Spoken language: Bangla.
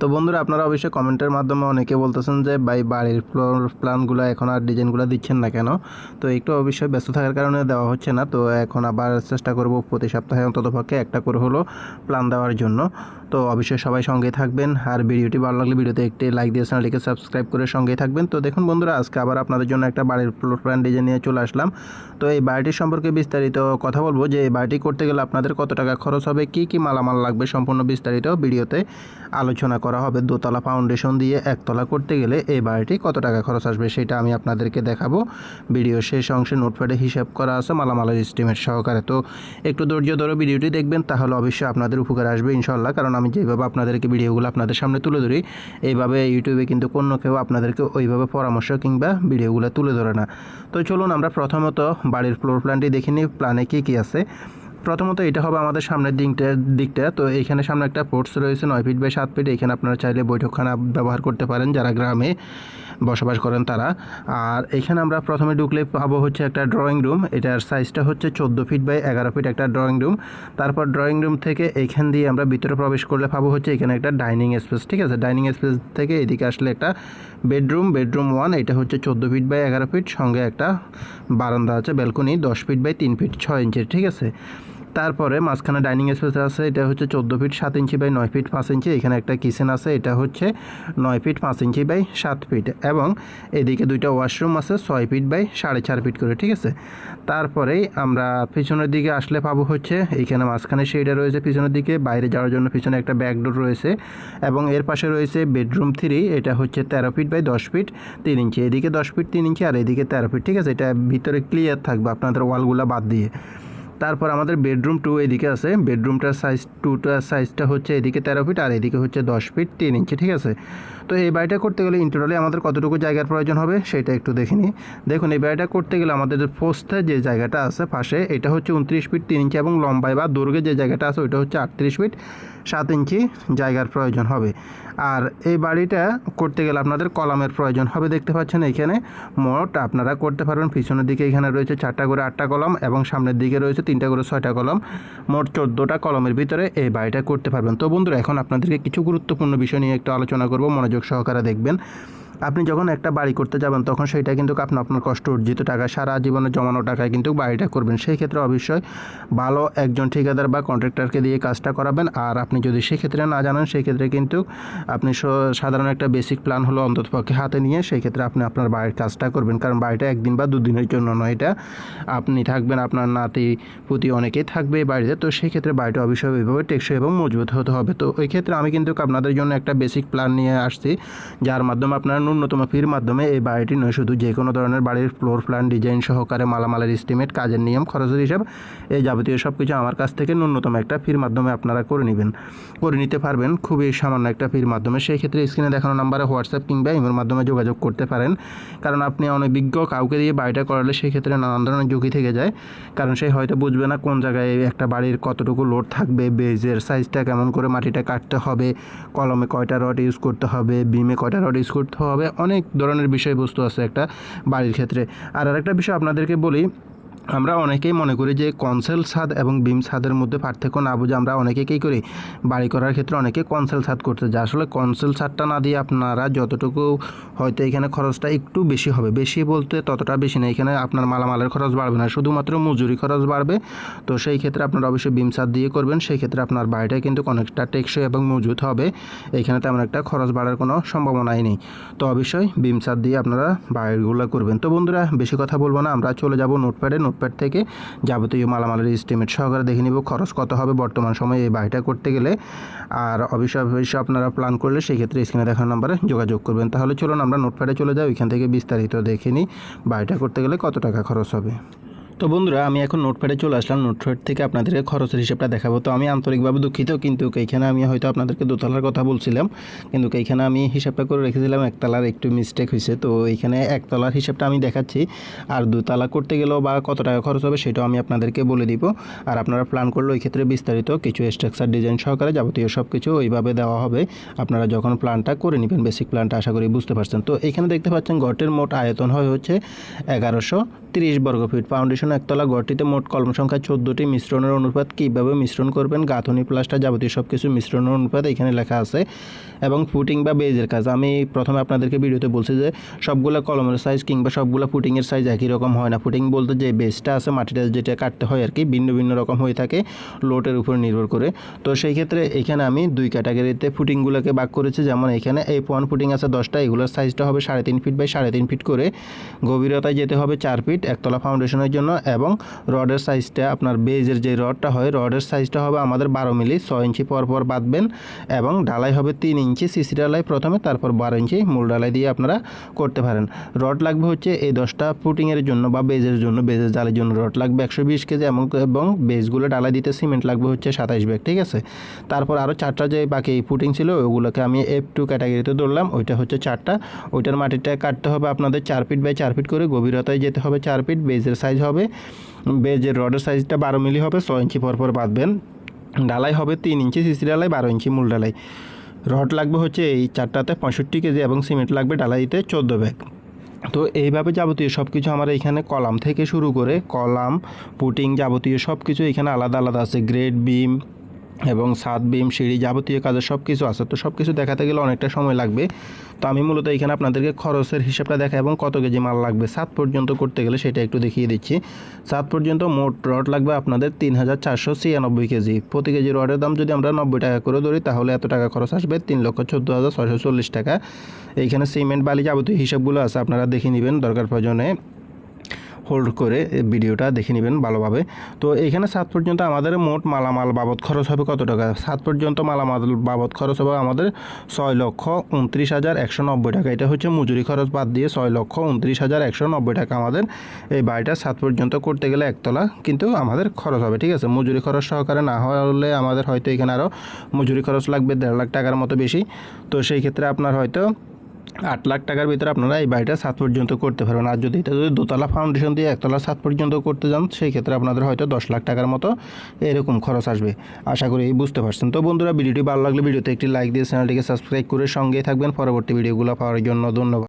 তো বন্ধুরা, আপনারা অবশ্যই কমেন্টের মাধ্যমে অনেকে বলতেছেন যে, ভাই, বাড়ির ফ্লোর প্ল্যানগুলো এখন আর ডিজাইনগুলো দিচ্ছেন না কেন? তো একটু অবশ্যই ব্যস্ত থাকার কারণে দেওয়া হচ্ছে না। তো এখন আবার চেষ্টা করব প্রতি সপ্তাহে অন্ততপক্ষে একটা করে হলো প্ল্যান দেওয়ার জন্য। তো অবশ্যই সবাই সঙ্গে থাকবেন। আর ভিডিওটি ভালো লাগলে ভিডিওতে একটি লাইক দিয়ে চ্যানেলটিকে সাবস্ক্রাইব করে সঙ্গে থাকবেন। তো দেখুন বন্ধুরা, আজকে আবার আপনাদের জন্য একটা বাড়ির ফ্লোর প্ল্যান ডিজাইন নিয়ে চলে আসলাম। তো এই বাড়িটির সম্পর্কে বিস্তারিত কথা বলব যে, এই বাড়িটি করতে গেলে আপনাদের কত টাকা খরচ হবে, কি কি মালামাল লাগবে সম্পূর্ণ বিস্তারিত ভিডিওতে আলোচনা করা হবে দোতলা ফাউন্ডেশন দিয়ে একতলা করতে গেলে এই বাড়িটি কত টাকা খরচ আসবে সেটা আমি আপনাদেরকে দেখাবো। ভিডিও শেষ অংশে নোটপ্যাডে হিসাব করা আছে, মালামালের এস্টিমেট সহকারে। তো একটু ধৈর্য ধরে ভিডিওটি দেখবেন, তাহলে অবশ্যই আপনাদের উপকার আসবে ইনশাল্লাহ কারণ আমি যেভাবে আপনাদেরকে ভিডিওগুলো আপনাদের সামনে তুলে ধরি, এইভাবে ইউটিউবে কিন্তু অন্য কেউ আপনাদেরকে ওইভাবে পরামর্শ কিংবা ভিডিওগুলো তুলে ধরে না। তো চলুন আমরা প্রথমত বাড়ির ফ্লোর প্ল্যানটি দেখে নিই প্ল্যানে কী কী আছে। প্রথমত এটা হবে আমাদের সামনের দিকটা দিকটা। তো এখানে সামনে একটা পোর্টস রয়েছে, নয় ফিট বাই সাত ফিট এখানে আপনারা চাইলে বৈঠকখানা ব্যবহার করতে পারেন, যারা গ্রামে বসবাস করেন তারা। আর এখানে আমরা প্রথমে ঢুকলে পাবো হচ্ছে একটা ড্রয়িং রুম এটার সাইজটা হচ্ছে চোদ্দ ফিট বাই এগারো ফিট একটা ড্রয়িং রুম তারপর ড্রয়িং রুম থেকে এখান দিয়ে আমরা ভিতরে প্রবেশ করলে পাবো হচ্ছে এখানে একটা ডাইনিং স্পেস ঠিক আছে? ডাইনিং স্পেস থেকে এদিকে আসলে একটা বেডরুম বেডরুম ওয়ান এটা হচ্ছে চোদ্দ ফিট বাই এগারো ফিট সঙ্গে একটা বারান্দা আছে ব্যালকনি দশ ফিট বাই তিন ফিট ছয় ইঞ্চির ঠিক আছে? তারপরে মাঝখানে ডাইনিং স্পেস আছে, এটা হচ্ছে চোদ্দ ফিট সাত ইঞ্চি বাই নয় ফিট পাঁচ ইঞ্চি। এখানে একটা কিচেন আছে, এটা হচ্ছে নয় ফিট পাঁচ ইঞ্চি বাই সাত ফিট। এবং এদিকে দুইটা ওয়াশরুম আছে, ছয় ফিট বাই সাড়ে চার ফিট করে, ঠিক আছে? তারপরেই আমরা পিছনের দিকে আসলে পাবো হচ্ছে, এইখানে মাঝখানে সেইটা রয়েছে পিছনের দিকে, বাইরে যাওয়ার জন্য পিছনে একটা ব্যাকডোর রয়েছে। এবং এর পাশে রয়েছে বেডরুম থ্রি এটা হচ্ছে তেরো ফিট বাই দশ ফিট তিন ইঞ্চি। এদিকে দশ ফিট তিন ইঞ্চি আর এদিকে তেরো ফিট, ঠিক আছে? এটা ভিতরে ক্লিয়ার থাকবে আপনাদের ওয়ালগুলো বাদ দিয়ে। তারপর আমাদের বেডরুম টু এদিকে আছে। বেডরুমটার সাইজ টুটার সাইজটা হচ্ছে এদিকে তেরো ফিট আর এদিকে হচ্ছে দশ ফিট তিন ইঞ্চি ঠিক আছে? তো এই বাড়িটা করতে গেলে ইন্টারনালি আমাদের কতটুকু জায়গার প্রয়োজন হবে সেটা একটু দেখে নিই। দেখুন, এই বাড়িটা করতে গেলে আমাদের পোস্টে যে জায়গাটা আছে পাশে, এটা হচ্ছে উনত্রিশ ফিট তিন ইঞ্চি এবং লম্বায় বা দৈর্ঘ্যে যে জায়গাটা আছে ওইটা হচ্ছে আটত্রিশ ফিট সাত ইঞ্চি জায়গার প্রয়োজন হবে। আর এই বাড়িটা করতে গেলে আপনাদের কলামের প্রয়োজন হবে, দেখতে পাচ্ছেন এখানে। মোট আপনারা করতে পারবেন, পিছনের দিকে এখানে রয়েছে চারটা করে আটটা কলম এবং সামনের দিকে রয়েছে তিনটা করে ছয়টা কলম। মোট চোদ্দোটা কলমের ভিতরে এই বাড়িটা করতে পারবেন। তো বন্ধুরা, এখন আপনাদেরকে কিছু গুরুত্বপূর্ণ বিষয় নিয়ে একটু আলোচনা করব, মনোযোগ সহকারে দেখবেন। আপনি যখন একটা বাড়ি করতে যাবেন, তখন সেইটা কিন্তু আপনি, আপনার কষ্ট, অর্জিত টাকা, সারা জীবনে জমানো টাকায় কিন্তু বাড়িটা করবেন। সেই ক্ষেত্রে অবশ্যই ভালো একজন ঠিকাদার বা কন্ট্রাক্টরকে দিয়ে কাজটা করাবেন। আর আপনি যদি সেক্ষেত্রে না জানেন সেই ক্ষেত্রে কিন্তু আপনি সাধারণ একটা বেসিক প্ল্যান হলো অন্ততপক্ষে হাতে নিয়ে সেই ক্ষেত্রে আপনি আপনার বাড়ির কাজটা করবেন। কারণ বাড়িটা একদিন বা দুদিনের জন্য নয়, এটা আপনি থাকবেন, আপনার নাতি পুতি অনেকেই থাকবে বাড়িতে। তো সেই ক্ষেত্রে বাড়িটা অবশ্যই ওইভাবে টেকসই এবং মজবুত হতে হবে। তো ওই ক্ষেত্রে আমি কিন্তু আপনাদের জন্য একটা বেসিক প্ল্যান নিয়ে আসছি, যার মাধ্যমে আপনারা ন্যূনতম ফির মাধ্যমে এই বাড়িটি নয়, শুধু যে কোনো ধরনের বাড়ির ফ্লোর প্ল্যান ডিজাইন সহকারে মালামালের এস্টিমেট কাজের নিয়ম, খরচের হিসাব, এই যাবতীয় সব কিছু আমার কাছ থেকে ন্যূনতম একটা ফির মাধ্যমে আপনারা করে নেবেন। করে নিতে পারবেন, খুবই সামান্য একটা ফির মাধ্যমে। সেই ক্ষেত্রে স্ক্রিনে দেখানো নাম্বারে হোয়াটসঅ্যাপ কিংবা ইমের মাধ্যমে যোগাযোগ করতে পারেন। কারণ আপনি অনভিজ্ঞ কাউকে দিয়ে বাড়িটা করালে সেই ক্ষেত্রে নানান ধরনের ঝুঁকি থেকে যায়। কারণ সে হয়তো বুঝবে না কোন জায়গায় একটা বাড়ির কতটুকু লোড থাকবে বেজের সাইজটা কেমন করে মাটিটা কাটতে হবে, কলমে কয়টা রড ইউজ করতে হবে বিমে কয়টা রড ইউজ করতে হবে। অনেক ধরনের বিষয়বস্তু আছে একটা বাড়ির ক্ষেত্রে। আর আরেকটা বিষয় আপনাদেরকে বলি আমরা অনেকেই মনে করি যে কনসেল ছাদ এবং বিম ছাদের মধ্যে পার্থক্য না বুঝে আমরা অনেকে কী করি? বাড়ি করার ক্ষেত্রে অনেকে কনসেল ছাদ করতে যায়। আসলে কনসেল ছাদটা না দিয়ে আপনারা যতটুকু হয়তো এখানে খরচটা একটু বেশি হবে, বেশি বলতে ততটা বেশি না। এখানে আপনার মালামালের খরচ বাড়বে না, শুধুমাত্র মজুরি খরচ বাড়বে। তো সেই ক্ষেত্রে আপনারা অবশ্যই বিম ছাদ দিয়ে করবেন। সেই ক্ষেত্রে আপনার বাড়িটা কিন্তু অনেকটা টেকসই এবং মজুত হবে। এখানে তেমন একটা খরচ বাড়ার কোনো সম্ভাবনাই নেই। তো অবশ্যই বিম ছাদ দিয়ে আপনারা বাড়িগুলো করবেন। তো বন্ধুরা, বেশি কথা বলব না। আমরা চলে যাব নোটপ্যাডে। নোটপ্যাড থেকে যাবতীয় মালামালের এস্টিমেট সহকারে দেখে নিব খরচ কত হবে বর্তমান সময়ে এই বাড়িটা করতে গেলে। আর অবশ্যই অবশ্যই আপনারা প্ল্যান করলে সেই ক্ষেত্রে স্ক্রিনে দেখানো নাম্বারে যোগাযোগ করবেন। তাহলে চলুন আমরা নোটপ্যাডে চলে যাই, ওইখান থেকে বিস্তারিত দেখে নিই বাড়িটা করতে গেলে কত টাকা খরচ হবে। তো বন্ধুরা, আমি এখন নোটপ্যাডে চলে আসলাম। নোটপ্যাড থেকে আপনাদেরকে খরচের হিসেবটা দেখাবো। তো আমি আন্তরিকভাবে দুঃখিত, কিন্তু এইখানে আমি হয়তো আপনাদেরকে দোতলার কথা বলছিলাম, কিন্তু এইখানে আমি হিসাবটা করে রেখেছিলাম, একতলার একটু মিস্টেক হয়েছে। তো এইখানে একতলার হিসাবটা আমি দেখাচ্ছি। আর দুতলা করতে গেলেও বা কত টাকা খরচ হবে সেটাও আমি আপনাদেরকে বলে দিব। আর আপনারা প্ল্যান করলে ওই ক্ষেত্রে বিস্তারিত কিছু স্ট্রাকচার ডিজাইন সহকারে যাবতীয় সব কিছু ওইভাবে দেওয়া হবে। আপনারা যখন প্ল্যানটা করে নেবেন বেসিক প্ল্যানটা আশা করি বুঝতে পারছেন। তো এখানে দেখতে পাচ্ছেন গটের মোট আয়তন হয় হচ্ছে এগারোশো তিরিশ বর্গফিট ফাউন্ডেশন একতলা ঘরটিতে মোট কলম সংখ্যা চোদ্দোটি মিশ্রণের অনুপাত কীভাবে মিশ্রণ করবেন? গাঁথনি, প্লাস্টার যাবতীয় সব কিছু মিশ্রণের অনুপাত এখানে লেখা আছে এবং ফুটিং বা বেজের কাজ। আমি প্রথমে আপনাদেরকে ভিডিওতে বলছি যে সবগুলো কলমের সাইজ কিংবা সবগুলো ফুটিংয়ের সাইজ একই রকম হয় না। ফুটিং বলতে যে বেসটা আছে মাটিটা যেটা কাটতে হয় আর কি, ভিন্ন ভিন্ন রকম হয়ে থাকে লোটের উপর নির্ভর করে। তো সেই ক্ষেত্রে এখানে আমি দুই ক্যাটাগরিতে ফুটিংগুলোকে ভাগ করেছি। যেমন এখানে এই ওয়ান ফুটিং আছে দশটা, এগুলোর সাইজটা হবে সাড়ে তিন ফিট বাই সাড়ে তিন ফিট করে। গভীরতায় যেতে হবে চার ফিট একতলা ফাউন্ডেশনের জন্য এবং রডের সাইজটা আপনার বেজের যে রডটা হয়, রডের সাইজটা হবে আমাদের বারো মিলি, ছয় ইঞ্চি পর পর বাঁধবেন এবং ঢালাই হবে তিন ইঞ্চি, সিসি ঢালাই প্রথমে, তারপর বারো ইঞ্চি মূল ঢালাই দিয়ে আপনারা করতে পারেন। রড লাগবে হচ্ছে এই দশটা ফুটিংয়ের জন্য বা বেজের জন্য, বেজের জালের জন্য রড লাগবে একশো বিশ কেজি এবং এবং বেজগুলো ডালাই দিতে সিমেন্ট লাগবে হচ্ছে সাতাইশ ব্যাগ, ঠিক আছে? তারপর আরও চারটা যে বাকি ফুটিং ছিল, ওগুলোকে আমি এফ টু ক্যাটাগরিতে ধরলাম, ওইটা হচ্ছে চারটা। ওইটার মাটিটা কাটতে হবে আপনাদের চার ফিট বাই চার ফিট করে, গভীরতায় যেতে হবে চার ফিট, বেজের সাইজ হবে বেজের রডের সাইজটা বারো মিলি হবে, ছয় ইঞ্চি পরপর পর বাঁধবেন। ডালাই হবে তিন ইঞ্চি, সিসি ডালাই বারো ইঞ্চি, মূল ডালাই। রড লাগবে হচ্ছে এই চারটাতে পঁয়ষট্টি কেজি এবং সিমেন্ট লাগবে ডালাইতে চোদ্দ ব্যাগ। তো এইভাবে যাবতীয় সব কিছু আমার এখানে কলাম থেকে শুরু করে কলাম, পুটিং যাবতীয় সব কিছু এখানে আলাদা আলাদা আছে। গ্রেড, বিম এবং সাত বিম সিঁড়ি যাবতীয় কাজের সব কিছু আছে। তো সব কিছু দেখাতে গেলে অনেকটা সময় লাগবে। তো আমি মূলত এখানে আপনাদেরকে খরচের হিসাবটা দেখা এবং কত কেজি মাল লাগবে। সাত পর্যন্ত করতে গেলে সেটা একটু দেখিয়ে দিচ্ছি। সাত পর্যন্ত মোট রড লাগবে আপনাদের তিন হাজার চারশো ছিয়ানব্বই কেজি। প্রতি কেজি রডের দাম যদি আমরা নব্বই টাকা করে ধরি, তাহলে এত টাকা খরচ আসবে তিন লক্ষ চোদ্দ হাজার ছয়শো চল্লিশ টাকা। এইখানে সিমেন্ট, বালি যাবতীয় হিসাবগুলো আছে, আপনারা দেখে নেবেন দরকার প্রয়োজনে। হোল্ড করে ভিডিওটা দেখে নেবেন ভালোভাবে। তো এখানে সাত পর্যন্ত আমাদের মোট মালামাল বাবদ খরচ হবে কত টাকা? সাত পর্যন্ত মালামাল বাবদ খরচ হবে আমাদের ছয় লক্ষ উনত্রিশ হাজার একশো নব্বই টাকা। এটা হচ্ছে মজুরি খরচ বাদ দিয়ে ছয় লক্ষ উনত্রিশ হাজার একশো নব্বই টাকা আমাদের এই বাড়িটা সাত পর্যন্ত করতে গেলে একতলা কিন্তু আমাদের খরচ হবে, ঠিক আছে? মজুরি খরচ সহকারে না হলে আমাদের হয়তো এখানে আরও মজুরি খরচ লাগবে দেড় লাখ টাকার মতো বেশি। তো সেই ক্ষেত্রে আপনার হয়তো আট লাখ টাকার ভিতরে আপনারা এই বাড়িটা সাত পর্যন্ত করতে পারবেন। আর যদি এটা যদি দোতলা ফাউন্ডেশন দিয়ে একতলা সাত পর্যন্ত করতে যান, সেই ক্ষেত্রে আপনাদের হয়তো দশ লাখ টাকার মতো এরকম খরচ আসবে। আশা করি বুঝতে পারছেন। তো বন্ধুরা, ভিডিওটি ভালো লাগলে ভিডিওতে একটি লাইক দিয়ে চ্যানেলটিকে সাবস্ক্রাইব করে সঙ্গেই থাকবেন। পরবর্তী ভিডিওগুলো পাওয়ার জন্য ধন্যবাদ।